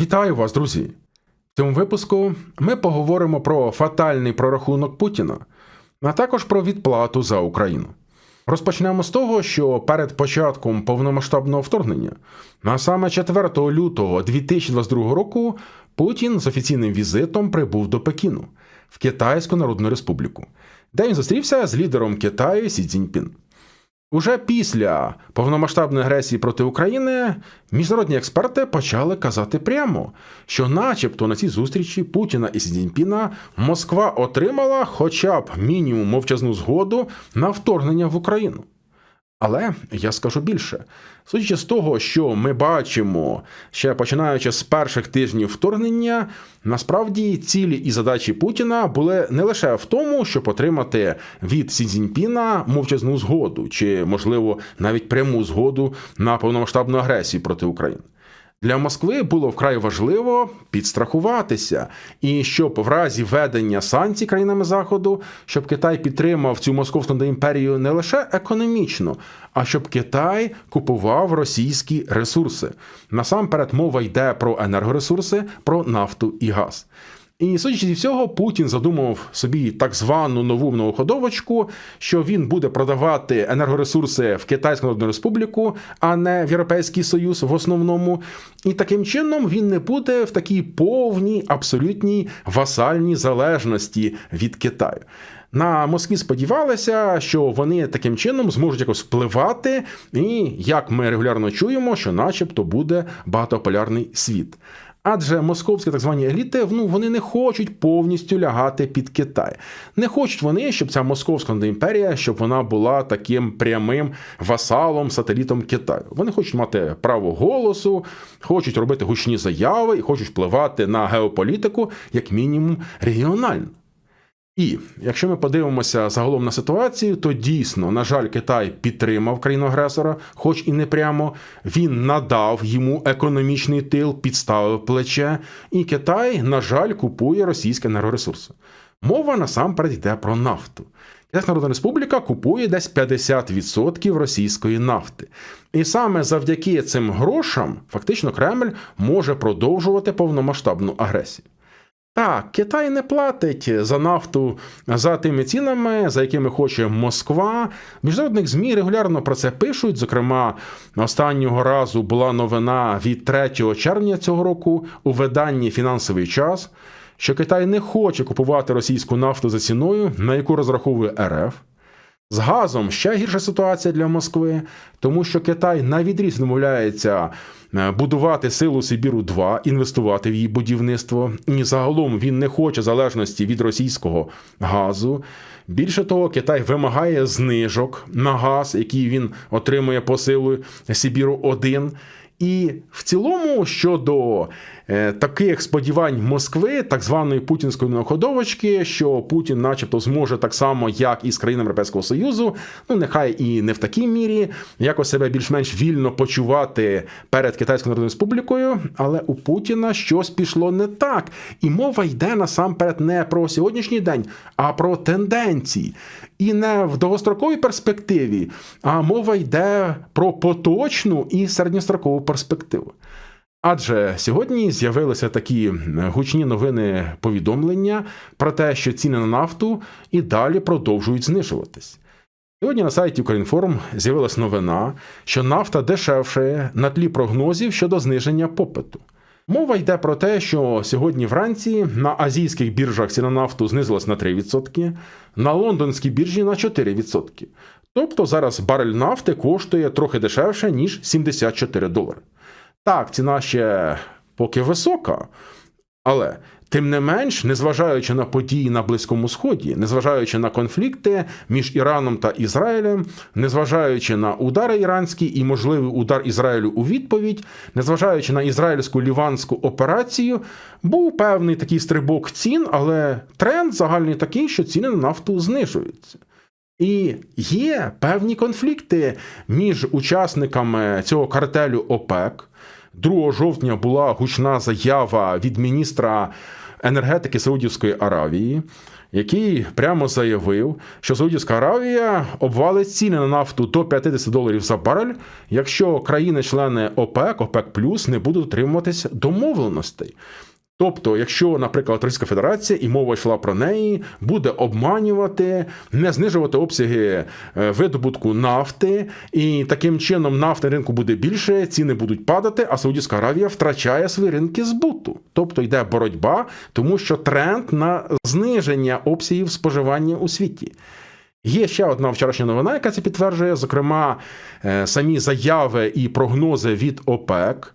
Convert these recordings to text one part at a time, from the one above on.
Вітаю вас, друзі! В цьому випуску ми поговоримо про фатальний прорахунок Путіна, а також про відплату за Україну. Розпочнемо з того, що перед початком повномасштабного вторгнення, а саме 4 лютого 2022 року, Путін з офіційним візитом прибув до Пекіну в Китайську Народну Республіку, де він зустрівся з лідером Китаю Сі Цзіньпін. Уже після повномасштабної агресії проти України міжнародні експерти почали казати прямо, що, начебто, на цій зустрічі Путіна і Сідіньпіна Москва отримала хоча б мінімум мовчазну згоду на вторгнення в Україну. Але я скажу більше, судячи з того, що ми бачимо, ще починаючи з перших тижнів вторгнення, насправді цілі і задачі Путіна були не лише в тому, щоб отримати від Сі Цзіньпіна мовчазну згоду, чи, можливо, навіть пряму згоду на повномасштабну агресію проти України. Для Москви було вкрай важливо підстрахуватися, і щоб в разі ведення санкцій країнами Заходу, щоб Китай підтримав цю московську імперію не лише економічно, а щоб Китай купував російські ресурси. Насамперед мова йде про енергоресурси, про нафту і газ. І судячи зі всього, Путін задумав собі так звану нову многоходовочку, що він буде продавати енергоресурси в Китайську Народну Республіку, а не в Європейський Союз в основному. І таким чином він не буде в такій повній абсолютній васальній залежності від Китаю. На Москві сподівалися, що вони таким чином зможуть якось впливати, і як ми регулярно чуємо, що, начебто, буде багатополярний світ. Адже московські так звані еліти ну, вони не хочуть повністю лягати під Китай. Не хочуть вони, щоб ця московська імперія, щоб вона була таким прямим васалом, сателітом Китаю. Вони хочуть мати право голосу, хочуть робити гучні заяви і хочуть впливати на геополітику, як мінімум, регіонально. І якщо ми подивимося загалом на ситуацію, то дійсно, на жаль, Китай підтримав країну-агресора, хоч і не прямо. Він надав йому економічний тил, підставив плече, і Китай, на жаль, купує російські енергоресурси. Мова насамперед йде про нафту. Китайська Народна Республіка купує десь 50% російської нафти. І саме завдяки цим грошам фактично Кремль може продовжувати повномасштабну агресію. Так, Китай не платить за нафту за тими цінами, за якими хоче Москва. Міжнародних ЗМІ регулярно про це пишуть. Зокрема, останнього разу була новина від 3 червня цього року у виданні Фінансовий час, що Китай не хоче купувати російську нафту за ціною, на яку розраховує РФ. З газом ще гірша ситуація для Москви, тому що Китай навідріз відмовляється будувати силу Сибіру 2 інвестувати в її будівництво. І загалом він не хоче залежності від російського газу. Більше того, Китай вимагає знижок на газ, який він отримує по силу Сибіру 1 і в цілому щодо е, таких сподівань Москви, так званої путінської многоходовочки, що Путін, начебто, зможе так само, як і з країнами Європейського Союзу, ну нехай і не в такій мірі, якось себе більш-менш вільно почувати перед Китайською Народною Республікою, але у Путіна щось пішло не так. І мова йде насамперед не про сьогоднішній день, а про тенденції. І не в довгостроковій перспективі, а мова йде про поточну і середньострокову перспективу. Адже сьогодні з'явилися такі гучні новини повідомлення про те, що ціни на нафту і далі продовжують знижуватись. Сьогодні на сайті Українформ з'явилася новина, що нафта дешевшає на тлі прогнозів щодо зниження попиту. Мова йде про те, що сьогодні вранці на азійських біржах ціна нафту знизилась на 3%, на лондонській біржі на 4%. Тобто зараз барель нафти коштує трохи дешевше, ніж 74 долари. Так, ціна ще поки висока, але Тим не менш, незважаючи на події на Близькому Сході, незважаючи на конфлікти між Іраном та Ізраїлем, незважаючи на удари іранські і можливий удар Ізраїлю у відповідь, незважаючи на ізраїльську ліванську операцію, був певний такий стрибок цін, але тренд загальний такий, що ціни на нафту знижуються. І є певні конфлікти між учасниками цього картелю ОПЕК. 2 жовтня була гучна заява від міністра енергетики Саудівської Аравії, який прямо заявив, що Саудівська Аравія обвалить ціни на нафту до 50 доларів за барель, якщо країни-члени ОПЕК, ОПЕК Плюс не будуть дотримуватись домовленостей. Тобто, якщо, наприклад, Російська Федерація і мова йшла про неї, буде обманювати, не знижувати обсяги е, видобутку нафти, і таким чином нафти ринку буде більше, ціни будуть падати, а Саудівська Аравія втрачає свої ринки збуту. Тобто йде боротьба, тому що тренд на зниження обсягів споживання у світі. Є ще одна вчорашня новина, яка це підтверджує, зокрема, е, самі заяви і прогнози від ОПЕК.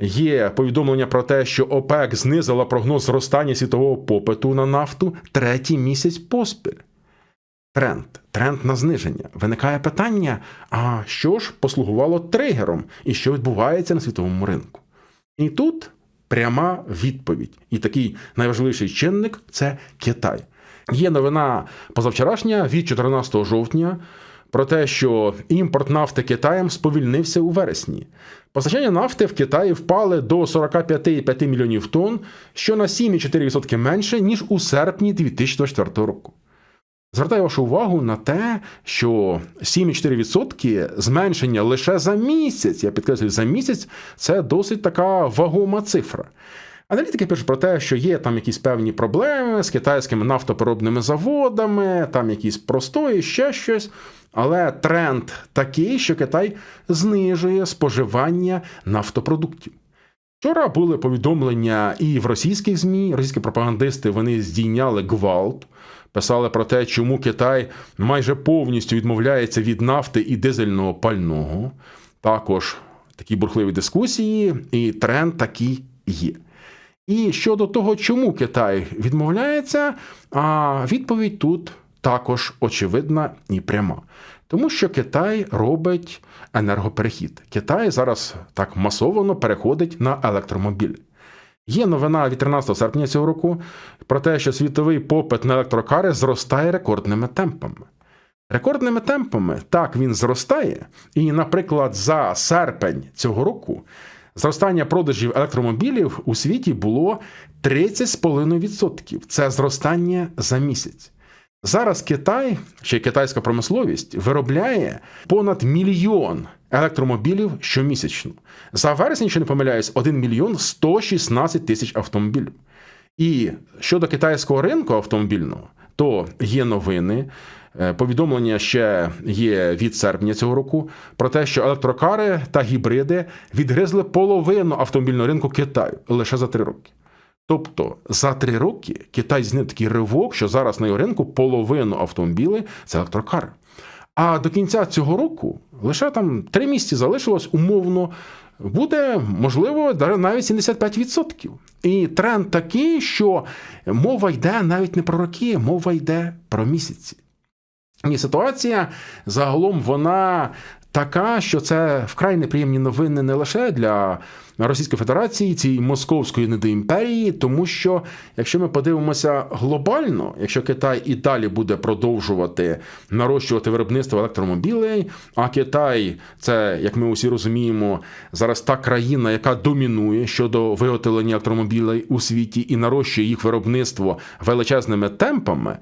Є повідомлення про те, що ОПЕК знизила прогноз зростання світового попиту на нафту третій місяць поспіль. Тренд, тренд на зниження. Виникає питання: а що ж послугувало тригером і що відбувається на світовому ринку? І тут пряма відповідь. І такий найважливіший чинник це Китай. Є новина позавчорашня від 14 жовтня про те, що імпорт нафти Китаєм сповільнився у вересні. Постачання нафти в Китаї впали до 45,5 мільйонів тонн, що на 7,4% менше, ніж у серпні 2024 року. Звертаю вашу увагу на те, що 7,4% зменшення лише за місяць, я підкреслюю, за місяць це досить така вагома цифра. Аналітики пишуть про те, що є там якісь певні проблеми з китайськими нафтопереробними заводами, там якісь простої, ще щось. Але тренд такий, що Китай знижує споживання нафтопродуктів. Вчора були повідомлення і в російських ЗМІ, російські пропагандисти вони здійняли гвалт, писали про те, чому Китай майже повністю відмовляється від нафти і дизельного пального. Також такі бурхливі дискусії, і тренд такий є. І щодо того, чому Китай відмовляється, а відповідь тут також очевидна і пряма. Тому що Китай робить енергоперехід. Китай зараз так масово переходить на електромобіль. Є новина від 13 серпня цього року про те, що світовий попит на електрокари зростає рекордними темпами. Рекордними темпами так він зростає, і, наприклад, за серпень цього року зростання продажів електромобілів у світі було 30,5%. Це зростання за місяць. Зараз Китай, й китайська промисловість, виробляє понад мільйон електромобілів щомісячно. За вересень, якщо не помиляюсь, 1 мільйон 116 тисяч автомобілів. І щодо китайського ринку автомобільного, то є новини. Е, повідомлення ще є від серпня цього року про те, що електрокари та гібриди відгризли половину автомобільного ринку Китаю лише за три роки. Тобто за три роки Китай зняв такий ривок, що зараз на його ринку половину автомобілів це електрокари. А до кінця цього року лише там три місяці залишилось умовно. Буде можливо навіть 75%. І тренд такий, що мова йде навіть не про роки, мова йде про місяці. І ситуація загалом вона така, що це вкрай неприємні новини не лише для Російської Федерації, цієї московської недоімперії, тому що якщо ми подивимося глобально, якщо Китай і далі буде продовжувати нарощувати виробництво електромобілей, а Китай це, як ми усі розуміємо, зараз та країна, яка домінує щодо виготовлення електромобілей у світі і нарощує їх виробництво величезними темпами.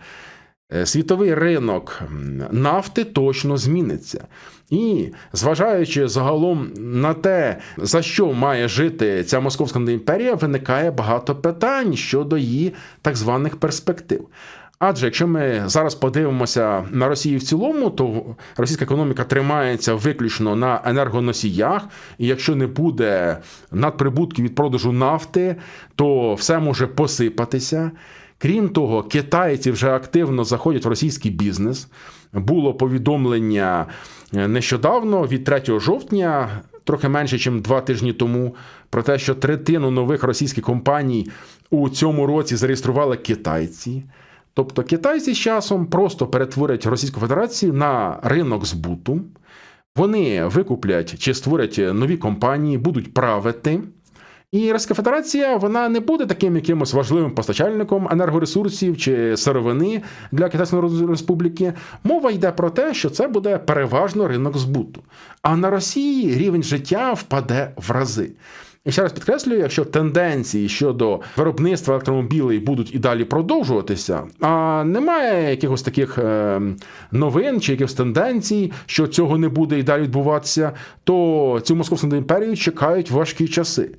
Е, світовий ринок нафти точно зміниться. І зважаючи загалом на те, за що має жити ця московська імперія, виникає багато питань щодо її так званих перспектив. Адже якщо ми зараз подивимося на Росію в цілому, то російська економіка тримається виключно на енергоносіях, і якщо не буде надприбутків від продажу нафти, то все може посипатися. Крім того, китайці вже активно заходять в російський бізнес. Було повідомлення е, нещодавно від 3 жовтня, трохи менше, ніж два тижні тому, про те, що третину нових російських компаній у цьому році зареєстрували китайці. Тобто китайці з часом просто перетворять Російську Федерацію на ринок збуту. Вони викуплять чи створять нові компанії, будуть правити. І Російська Федерація вона не буде таким якимось важливим постачальником енергоресурсів чи сировини для Китайської Республіки. Мова йде про те, що це буде переважно ринок збуту. А на Росії рівень життя впаде в рази. І ще раз підкреслюю, якщо тенденції щодо виробництва електромобілей будуть і далі продовжуватися, а немає якихось таких е, новин чи якихось тенденцій, що цього не буде і далі відбуватися, то цю московську імперію чекають важкі часи.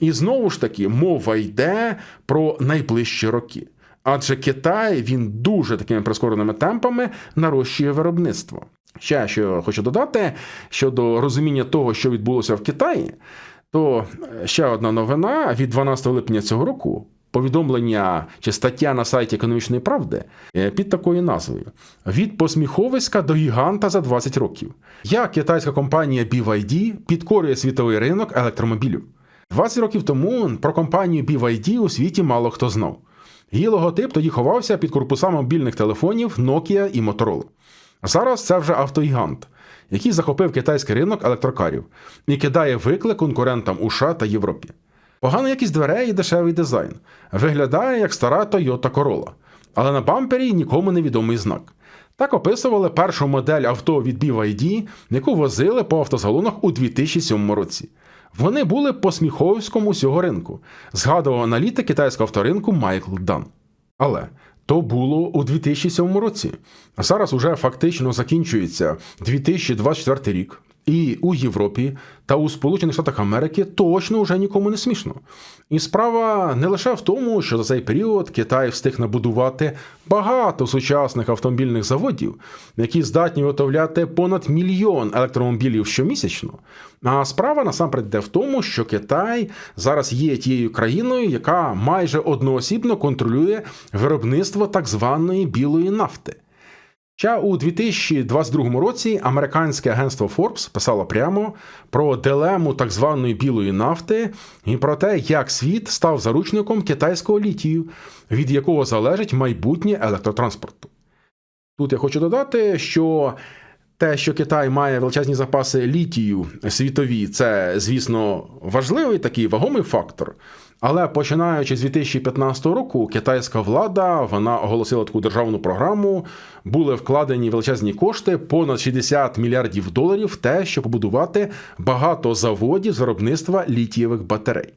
І знову ж таки мова йде про найближчі роки. Адже Китай він дуже такими прискореними темпами нарощує виробництво. Ще що хочу додати щодо розуміння того, що відбулося в Китаї, то ще одна новина від 12 липня цього року. Повідомлення чи стаття на сайті економічної правди е, під такою назвою: Від посміховиська до гіганта за 20 років. Як китайська компанія BYD підкорює світовий ринок електромобілів. 20 років тому про компанію BYD у світі мало хто знав. Її логотип тоді ховався під корпусами мобільних телефонів Nokia і Motorola. Зараз це вже автогігант, який захопив китайський ринок електрокарів і кидає виклик конкурентам у США та Європі. Погана якість дверей і дешевий дизайн. Виглядає як стара Toyota Corolla, але на бампері нікому невідомий знак. Так описували першу модель авто від BYD, яку возили по автосалонах у 2007 році. Вони були по сміховському всього ринку, згадував аналітик китайського авторинку Майкл Дан. Але то було у 2007 році. А зараз уже фактично закінчується 2024 рік. І у Європі та у Сполучених Штатах Америки точно вже нікому не смішно. І справа не лише в тому, що за цей період Китай встиг набудувати багато сучасних автомобільних заводів, які здатні виготовляти понад мільйон електромобілів щомісячно. А справа насамперед йде в тому, що Китай зараз є тією країною, яка майже одноосібно контролює виробництво так званої білої нафти. Ще у 2022 році американське агентство Forbes писало прямо про дилему так званої білої нафти і про те, як світ став заручником китайського літію, від якого залежить майбутнє електротранспорту. Тут я хочу додати, що те, що Китай має величезні запаси літію світові, це, звісно, важливий такий вагомий фактор. Але починаючи з 2015 року, китайська влада вона оголосила таку державну програму. Були вкладені величезні кошти, понад 60 мільярдів доларів, в те, щоб побудувати багато заводів з виробництва літієвих батарей.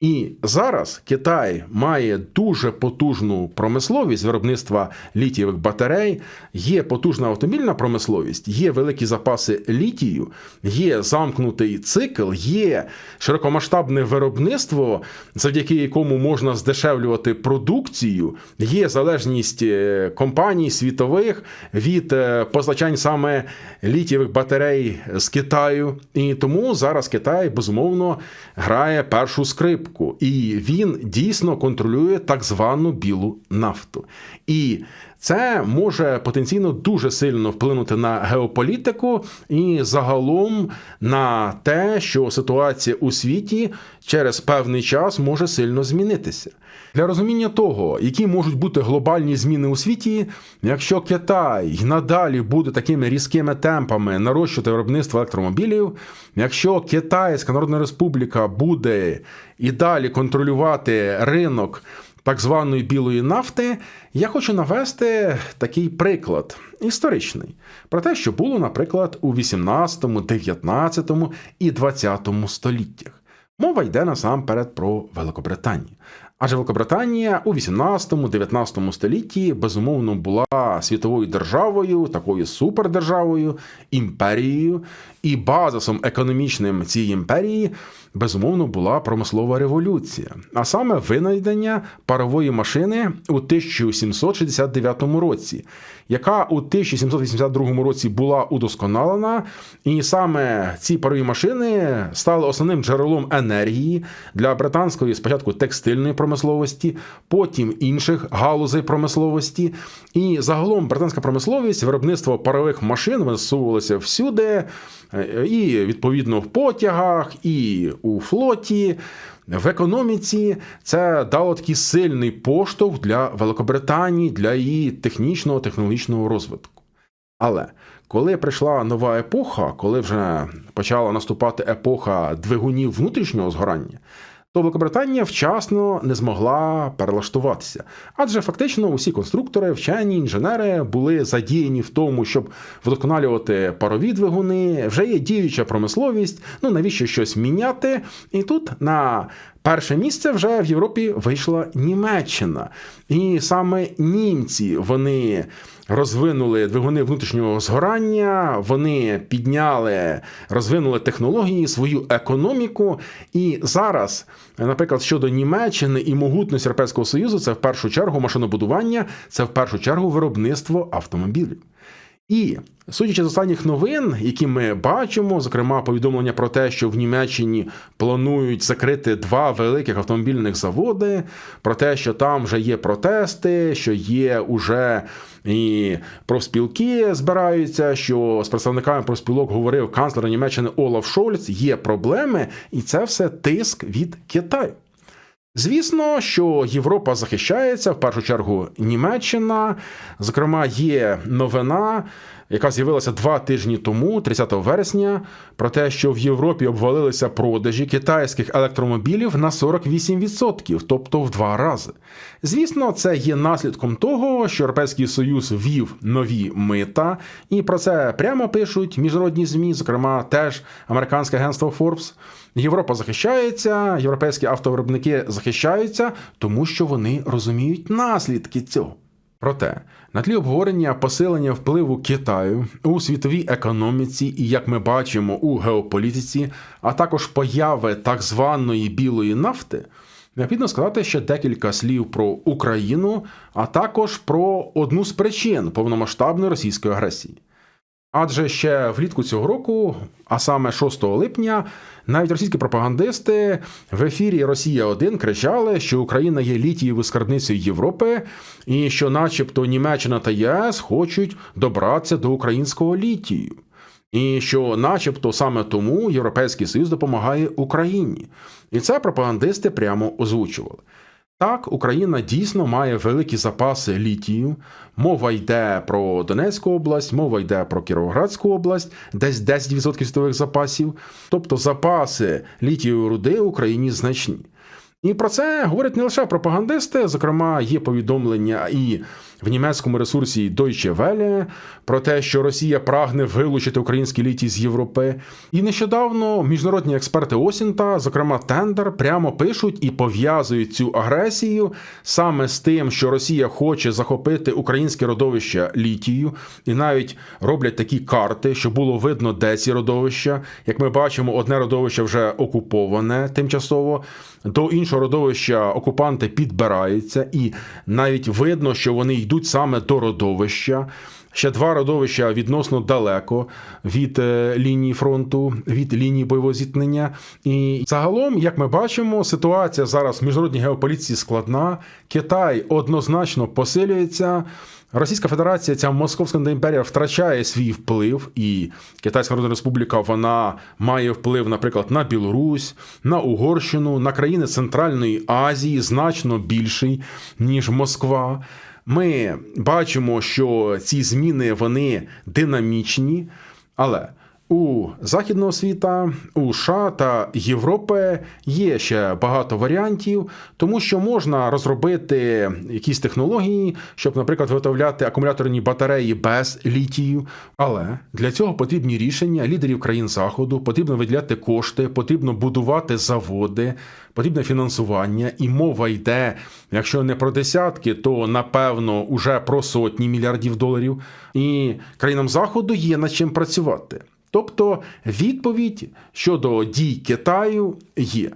І зараз Китай має дуже потужну промисловість виробництва літієвих батарей, є потужна автомобільна промисловість, є великі запаси літію, є замкнутий цикл, є широкомасштабне виробництво, завдяки якому можна здешевлювати продукцію, є залежність е, компаній світових від е, постачань саме літієвих батарей з Китаю. І тому зараз Китай безумовно грає першу скрипку покупку, і він дійсно контролює так звану білу нафту. І це може потенційно дуже сильно вплинути на геополітику і загалом на те, що ситуація у світі через певний час може сильно змінитися. Для розуміння того, які можуть бути глобальні зміни у світі, якщо Китай надалі буде такими різкими темпами нарощувати виробництво електромобілів, якщо Китайська Народна Республіка буде і далі контролювати ринок так званої білої нафти, я хочу навести такий приклад історичний про те, що було, наприклад, у 18, 19 і 20 століттях. Мова йде насамперед про Великобританію. Адже Великобританія у 18-19 столітті безумовно була світовою державою, такою супердержавою, імперією, і базисом економічним цієї імперії безумовно була промислова революція, а саме винайдення парової машини у 1769 році, яка у 1782 році була удосконалена, і саме ці парові машини стали основним джерелом енергії для британської спочатку текстильної промисловості, потім інших галузей промисловості. І загалом британська промисловість, виробництво парових машин висувалося всюди. Е, і відповідно в потягах, і у флоті. В економіці це дало такий сильний поштовх для Великобританії, для її технічного технологічного розвитку. Але коли прийшла нова епоха, коли вже почала наступати епоха двигунів внутрішнього згорання, то Великобританія вчасно не змогла перелаштуватися. Адже фактично усі конструктори, вчені, інженери були задіяні в тому, щоб вдосконалювати парові двигуни, вже є діюча промисловість. Ну навіщо щось міняти? І тут на Перше місце вже в Європі вийшла Німеччина, і саме німці вони розвинули двигуни внутрішнього згорання, вони підняли, розвинули технології, свою економіку. І зараз, наприклад, щодо Німеччини і могутності Європейського Союзу, це в першу чергу машинобудування, це в першу чергу виробництво автомобілів. І судячи з останніх новин, які ми бачимо, зокрема повідомлення про те, що в Німеччині планують закрити два великих автомобільних заводи, про те, що там вже є протести, що є уже і профспілки збираються. Що з представниками профспілок говорив канцлер Німеччини Олаф Шольц, є проблеми, і це все тиск від Китаю. Звісно, що Європа захищається в першу чергу Німеччина. Зокрема, є новина, яка з'явилася два тижні тому, 30 вересня, про те, що в Європі обвалилися продажі китайських електромобілів на 48%, тобто в два рази. Звісно, це є наслідком того, що Європейський Союз ввів нові мита, і про це прямо пишуть міжнародні змі, зокрема, теж американське агентство Forbes. Європа захищається, європейські автовиробники захищаються, тому що вони розуміють наслідки цього. Проте на тлі обговорення посилення впливу Китаю у світовій економіці і, як ми бачимо, у геополітиці, а також появи так званої білої нафти, необхідно сказати ще декілька слів про Україну, а також про одну з причин повномасштабної російської агресії. Адже ще влітку цього року, а саме 6 липня, навіть російські пропагандисти в ефірі Росія 1 кричали, що Україна є літієвою скарбницею Європи, і що, начебто, Німеччина та ЄС хочуть добратися до українського літію. І що, начебто, саме тому Європейський Союз допомагає Україні. І це пропагандисти прямо озвучували. Так, Україна дійсно має великі запаси літію. Мова йде про Донецьку область, мова йде про Кіровоградську область, десь 10% світових запасів. Тобто запаси літієвої руди в Україні значні. І про це говорять не лише пропагандисти, зокрема, є повідомлення і в німецькому ресурсі Deutsche Welle про те, що Росія прагне вилучити українські літій з Європи. І нещодавно міжнародні експерти Осінта, зокрема Тендер, прямо пишуть і пов'язують цю агресію саме з тим, що Росія хоче захопити українське родовище літію, і навіть роблять такі карти, що було видно, де ці родовища. Як ми бачимо, одне родовище вже окуповане тимчасово, до іншого родовища окупанти підбираються, і навіть видно, що вони йдуть саме до родовища. Ще два родовища відносно далеко від е, лінії фронту, від лінії бойового зіткнення. І загалом, як ми бачимо, ситуація зараз в міжнародній геополітиці складна. Китай однозначно посилюється. Російська Федерація, ця Московська імперія втрачає свій вплив, і Китайська Народна Республіка вона має вплив, наприклад, на Білорусь, на Угорщину, на країни Центральної Азії значно більший ніж Москва. Ми бачимо, що ці зміни вони динамічні, але у західного світа, у США та Європи є ще багато варіантів, тому що можна розробити якісь технології, щоб, наприклад, виготовляти акумуляторні батареї без літію. Але для цього потрібні рішення лідерів країн заходу, потрібно виділяти кошти, потрібно будувати заводи, потрібне фінансування, і мова йде, якщо не про десятки, то напевно уже про сотні мільярдів доларів. І країнам заходу є над чим працювати. Тобто відповідь щодо дій Китаю є.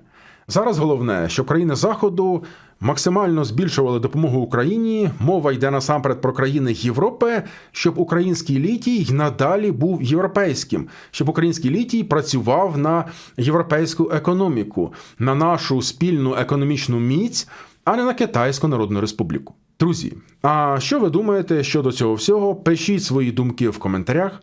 Зараз головне, що країни Заходу максимально збільшували допомогу Україні. Мова йде насамперед про країни Європи, щоб український літій й надалі був європейським, щоб український літій працював на європейську економіку, на нашу спільну економічну міць, а не на Китайську Народну Республіку. Друзі, а що ви думаєте щодо цього всього? Пишіть свої думки в коментарях.